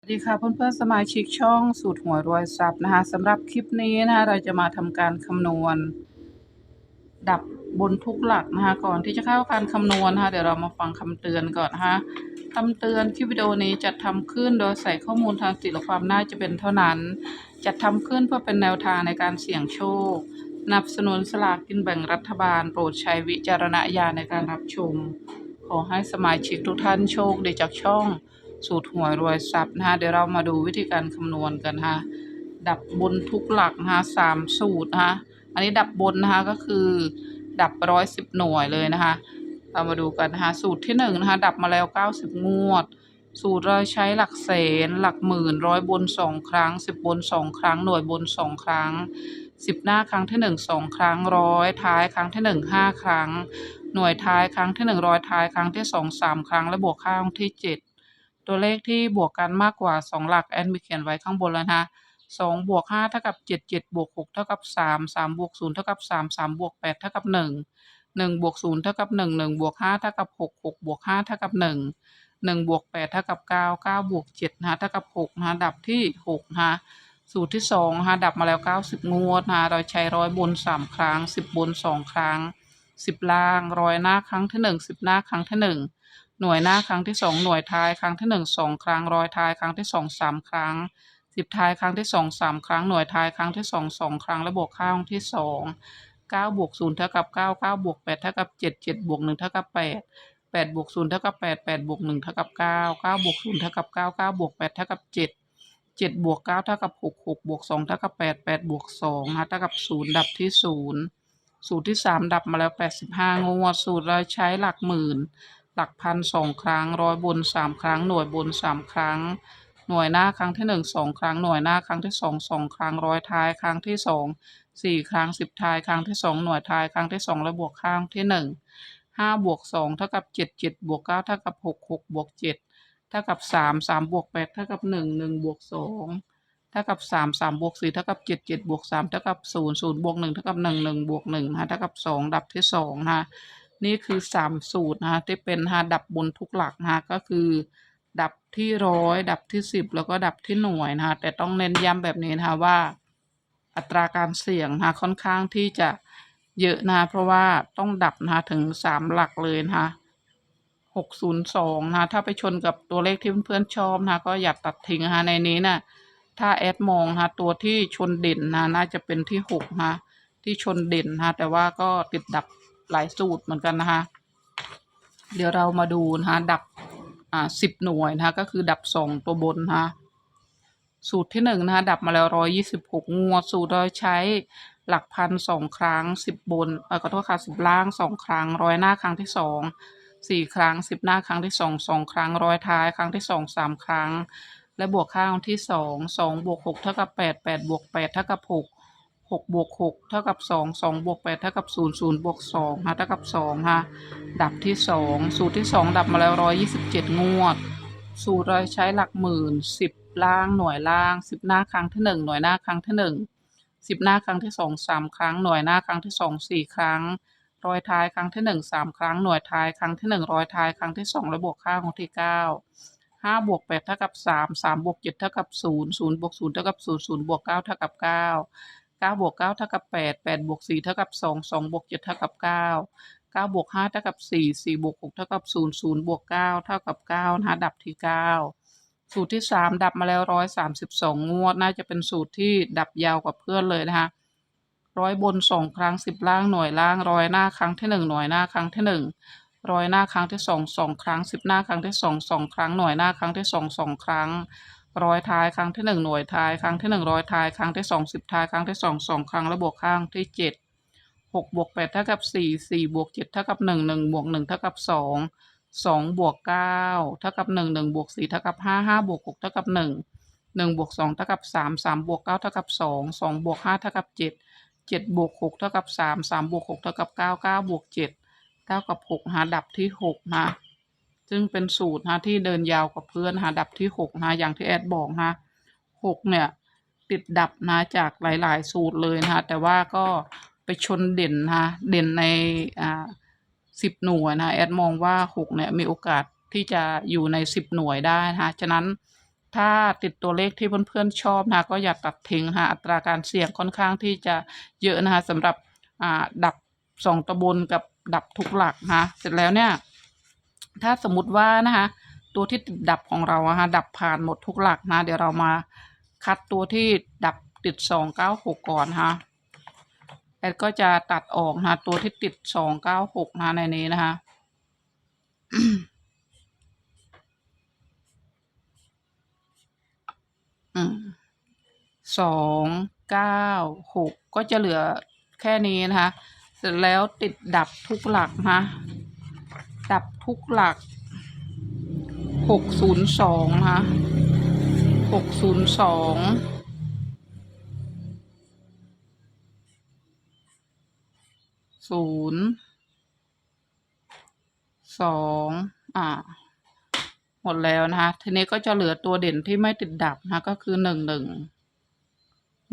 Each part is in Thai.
สวัสดีค่ะเพื่อนๆสมาชิกช่องสูตรหัวรวยทรัพย์นะคะสำหรับคลิปนี้นะคะเราจะมาทำการคำนวณ ดับบนทุกหลักนะคะก่อนที่จะเข้าการคำนวณนะคะเดี๋ยวเรามาฟังคำเตือนก่อนนะคะคำเตือนคลิปวิดีโอนี้จัดทำขึ้นโดยใส่ข้อมูลทางสิทธิและความน่าจะเป็นเท่านั้น จัดทำขึ้นเพื่อเป็นแนวทางในการเสี่ยงโชคนับสนุนสลากกินแบ่งรัฐบาล โปรดใช้วิจารณญาณในการรับชม ขอให้สมาชิกทุกท่านโชคดีจากช่อง สูตรหวยรวยทรัพย์นะคะเดี๋ยวเรามาดูวิธีการคำนวณกันนะคะดับบนทุกหลักนะคะสามสูตรนะคะอันนี้ดับบนนะคะก็คือ ดับร้อยสิบหน่วยเลยนะคะเรามาดูกันนะคะสูตรที่หนึ่งนะคะดับมาแล้วเก้าสิบงวด สูตรเราใช้หลักแสนหลักหมื่นร้อยบนสองครั้งสิบบนสองครั้งหน่วยบนสองครั้งสิบหน้าครั้งที่หนึ่งสองครั้งร้อยท้ายครั้งที่หนึ่งห้าครั้ง หน่วยท้ายครั้งที่หนึ่งร้อยท้ายครั้งที่สองสามครั้งและบวกข้างที่เจ็ด ตัวเลขที่บวกกันมากกว่าสองหลักแอนมีเขียนไว้ข้างบนแล้วนะคะสองบวกห้าเท่ากับเจ็ดเจ็ดบวกหกเท่ากับสามสามบวกศูนย์เท่ากับสามสามบวกแปดเท่ากับหนึ่งหนึ่งบวกศูนย์เท่ากับหนึ่งหนึ่งบวกห้าเท่ากับหกหกบวกห้าเท่ากับหนึ่งหนึ่งบวกแปดเท่ากับเก้าเก้าบวกเจ็ดนะเท่ากับหกนะดับที่หกนะคะสูตรที่สองนะคะดับมาแล้วเก้าสิบงวดนะคะเราใช้ร้อยบนสามครั้งสิบบนสองครั้งสิบล่างร้อยหน้าครั้งที่หนึ่งสิบหน้าครั้งที่ หน่วยหน้าครั้งที่สองหน่วยท้ายครั้งที่หนึ่งสองครั้งร้อยท้ายครั้งที่สองสามครั้งสิบท้ายครั้งที่สองสามครั้งหน่วยท้ายครั้งที่สองสองครั้งและบวกข้างที่สองเก้าบวกศูนย์เท่ากับเก้าเก้าบวกแปดเท่ากับเจ็ดเจ็ดบวกหนึ่งเท่ากับแปดแปดบวกศูนย์เท่ากับแปดแปดบวกหนึ่งเท่ากับเก้าเก้าบวกศูนย์เท่ากับเก้าเก้าบวกแปดเท่ากับเจ็ดเจ็ดบวกเก้าเท่ากับหกหกบวกสองเท่ากับแปดแปดบวกสองนะเท่ากับศูนย์ดับที่ศูนย์สูตรที่สามดับมาแล้วแปดสิบห้างวดสูตรเราใช้หลักหมื่น หลักพันสองครั้ง ร้อยบนสามครั้ง หน่วยบนสามครั้ง หน่วยหน้าครั้งที่หนึ่งสองครั้ง หน่วยหน้าครั้งที่สองสองครั้ง ร้อยท้ายครั้งที่สองสี่ครั้งสิบท้ายครั้งที่สองหน่วยท้ายครั้งที่สองและบวกข้างที่หนึ่งห้าบวกสองเท่ากับเจ็ดเจ็ดบวกเก้าเท่ากับหกหกบวกเจ็ดเท่ากับสามสามบวกแปดเท่ากับหนึ่งหนึ่งบวกสองเท่ากับสามสามบวกสี่เท่ากับเจ็ดเจ็ดบวกสามเท่ากับศูนย์ศูนย์บวกหนึ่งเท่ากับหนึ่งหนึ่งบวกหนึ่งนะเท่ากับสองดับที่สองนะ นี่คือสามสูตรนะคะที่เป็นนะดับบนทุกหลักนะคะก็คือ ดับที่ร้อยดับที่สิบแล้วก็ดับที่หน่วยนะคะแต่ต้องเน้นย้ำแบบนี้นะคะว่า อัตราการเสี่ยงนะคะค่อนข้างที่จะเยอะนะคะเพราะว่าต้องดับนะคะถึงสามหลักเลยนะคะหกศูนย์สองนะคะถ้าไปชนกับตัวเลขที่เพื่อนๆชอบนะคะก็อย่าตัดทิ้งนะคะในนี้นะ่ะถ้าแอดมองนะคะตัวที่ชนเด่นนะน่าจะเป็นที่หกนะคะที่ชนเด่นนะคะแต่ว่าก็ติดดับ หลายสูตรเหมือนกันนะคะเดี๋ยวเรามาดูนะคะดับอ่าสิบหน่วยนะคะก็คือดับสองตัวบนนะคะสูตรที่หนึ่งนะคะดับมาแล้วร้อยยี่สิบหกงวด สูตรเราใช้หลักพันสองครั้งสิบบนเออขอโทษค่ะสิบล่างสองครั้งร้อยหน้าครั้งที่สองสี่ครั้งสิบหน้าครั้งที่สองสองครั้งร้อยท้ายครั้งที่สองสามครั้ง และบวกข้างที่สองสองบวกหกเท่ากับแปดแปดบวกแปดเท่ากับหก หกบวกหกเท่ากับสองสองบวกแปดเท่ากับศูนย์ศูนย์บวกสองฮะเท่ากับสองฮะดับที่สองสูตรที่สองดับมาแล้วร้อยยี่สิบเจ็ดงวด สูตรเราใช้หลักหมื่นสิบล่างหน่วยล่างสิบหน้าครั้งที่หนึ่งหน่วยหน้าครั้งที่หนึ่งสิบหน้าครั้งที่สองสามครั้งหน่วยหน้าครั้งที่สองสี่ครั้งร้อยท้ายครั้งที่หนึ่งสามครั้งหน่วยท้ายครั้งที่หนึ่งร้อยท้ายครั้งที่สองและบวกข้าของที่เก้าห้าบวกแปดเท่ากับสามสามบวกเจ็ดเท่ากับศูนย์ศูนย์บวกศูนย์เท่ากับศูนย์ศูนย์บวกเก้าเท่ากับเก้า เก้าบวกเก้าเท่ากับแปดแปดบวกสี่เท่ากับสองสองบวกเจ็ดเท่ากับเก้าเก้าบวกห้าเท่ากับสี่สี่บวกหกเท่ากับศูนย์ศูนย์บวกเก้าเท่ากับเก้านะดับที่เก้าสูตรที่สามดับมาแล้วร้อยสามสิบสองงวด น่าจะเป็นสูตรที่ดับยาวกว่าเพื่อนเลยนะคะร้อยบนสองครั้งสิบล่างหน่วยล่างร้อยหน้าครั้งที่หนึ่งหน่วยหน้าครั้งที่หนึ่งร้อยหน้าครั้งที่สองสองครั้งสิบหน้าครั้งที่สองสองครั้งหน่วยหน้าครั้งที่สองสองครั้ง ร้อยท้ายครั้งที่หนึ่งหน่วยท้ายครั้งที่หนึ่งร้อยท้ายครั้งที่สองสิบท้ายครั้งที่สองสองครั้งและบวกข้างที่เจ็ดหกบวกแปดเท่ากับสี่สี่บวกเจ็ดเท่ากับหนึ่งหนึ่งบวกหนึ่งเท่ากับสองสองบวกเก้าเท่ากับหนึ่งหนึ่งบวกสี่เท่ากับห้าห้าบวกหกเท่ากับหนึ่งหนึ่งบวกสองเท่ากับสามสามบวกเก้าเท่ากับสองสองบวกห้าเท่ากับเจ็ดเจ็ดบวกหกเท่ากับสามสามบวกหกเท่ากับเก้าเก้าบวกเจ็ดเท่ากับหกหาดับที่หกนะ ซึ่งเป็นสูตรนะที่เดินยาวกว่าเพื่อนนะดับที่หกนะอย่างที่แอดบอกนะหกเนี่ย ติดดับนะจากหลาย ๆ สูตรเลยนะแต่ว่าก็ไปชนเด่นนะเด่นในอ่าสิบหน่วยนะแอดมองว่าหกเนี่ยมีโอกาสที่จะอยู่ในสิบหน่วยได้นะฉะนั้นถ้าติดตัวเลขที่เพื่อนๆชอบนะก็อย่าตัดทิ้งนะอัตราการเสี่ยงค่อนข้างที่จะเยอะนะคะสำหรับอ่าดับสองตะบนกับดับทุกหลักนะเสร็จแล้วเนี่ย ถ้าสมมติว่านะคะ ตัวที่ติดดับของเราอะฮะดับผ่านหมดทุกหลักนะ เดี๋ยวเรามาคัดตัวที่ดับติดสองเก้าหกก่อนนะคะแอดก็จะตัดออกนะตัวที่ติดสองเก้าหกนะในนี้นะคะสองเก้าหกก็จะเหลือแค่นี้นะคะ เสร็จแล้วติดดับทุกหลักนะ ดับทุกหลักหกศูนย์สองนะคะหกศูนย์สองศูนย์สองอ่า หมดแล้วนะคะ ทีนี้ก็จะเหลือตัวเด่นที่ไม่ติดดับนะคะก็คือหนึ่งหนึ่ง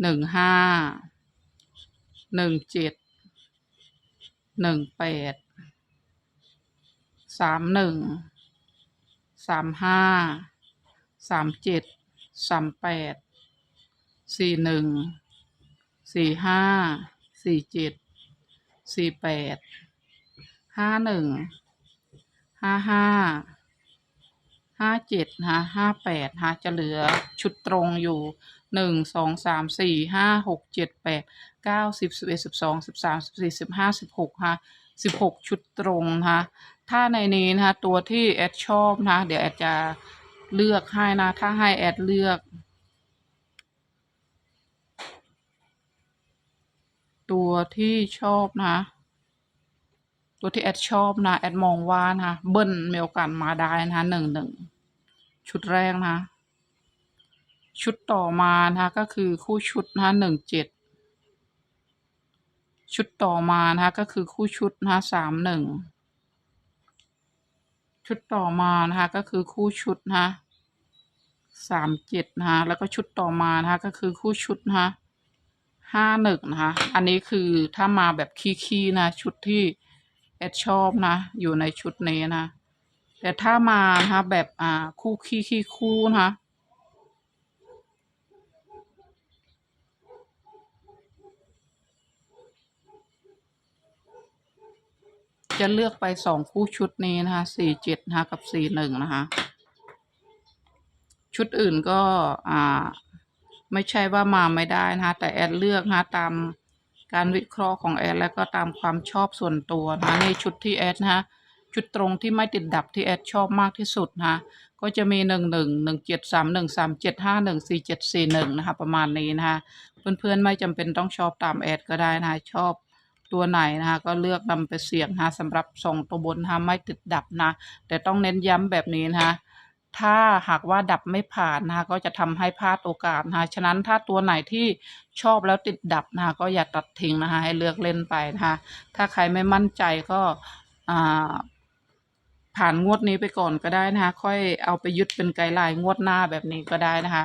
หนึ่งห้าหนึ่งเจ็ดหนึ่งแปด สามหนึ่งสามห้าสามเจ็ดสามแปดสี่หนึ่งสี่ห้าสี่เจ็ดสี่แปดห้าหนึ่งห้าห้าห้าเจ็ดฮะห้าแปดฮะจะเหลือชุดตรงอยู่หนึ่งสองสามสี่ห้าหกเจ็ดแปดเก้าสิบสิบเอ็ดสิบสองสิบสามสิบสี่สิบห้าสิบหกฮะสิบหกชุดตรงฮะ ถ้าในนี้นะคะตัวที่แอดชอบนะเดี๋ยวแอดจะเลือกให้นะ ถ้าให้แอดเลือก ตัวที่ชอบนะ ตัวที่แอดชอบนะแอดมองว่านะเบิ้ลมีโอกาสมาได้นะหนึ่งหนึ่งชุดแรกนะ ชุดต่อมานะก็คือคู่ชุดนะหนึ่งเจ็ดชุดต่อมานะก็คือคู่ชุดนะสามหนึ่ง ชุดต่อมานะคะ ก็คือคู่ชุดนะคะสามเจ็ดนะคะแล้วก็ชุดต่อมานะคะ ก็คือคู่ชุดนะคะห้าหนึ่งนะคะ อันนี้คือถ้ามาแบบคีๆนะ ชุดที่แอดชอบนะ อยู่ในชุดนี้นะ แต่ถ้ามานะคะแบบอ่าคู่คีคีคู่นะคะ จะเลือกไปสองคู่ชุดนี้นะคะสี่เจ็ดนะคะกับสี่หนึ่งนะคะ ชุดอื่นก็อ่าไม่ใช่ว่ามาไม่ได้นะคะ แต่แอดเลือกนะคะตามการวิเคราะห์ของแอดแล้วก็ตามความชอบส่วนตัวนะะในชุดที่แอดนะคะชุดตรงที่ไม่ติดดับที่แอดชอบมากที่สุดนะคะก็จะมีหนึ่งหนึ่งหนึ่งเจ็ดสามหนึ่งสามเจ็ดห้าหนึ่งสี่เจ็ดสี่หนึ่งนะคะประมาณนี้นะคะเพื่อนๆไม่จำเป็นต้องชอบตามแอดก็ได้นะคะชอบ ตัวไหนนะคะก็เลือกนำไปเสี่ยงนะะสำหรับส่งตัวบนนะคะไม่ติดดับนะ แต่ต้องเน้นย้ำแบบนี้นะคะถ้าหากว่าดับไม่ผ่านนะคะก็จะทำให้พลาดโอกาสนะคะฉะนั้นถ้าตัวไหนที่ชอบแล้วติดดับนะคะก็อย่าตัดทิ้งนะคะให้เลือกเล่นไปนะคะถ้าใครไม่มั่นใจก็อ่าผ่านงวดนี้ไปก่อนก็ได้นะคะค่อยเอาไปยึดเป็นไกด์ไลน์งวดหน้าแบบนี้ก็ได้นะคะ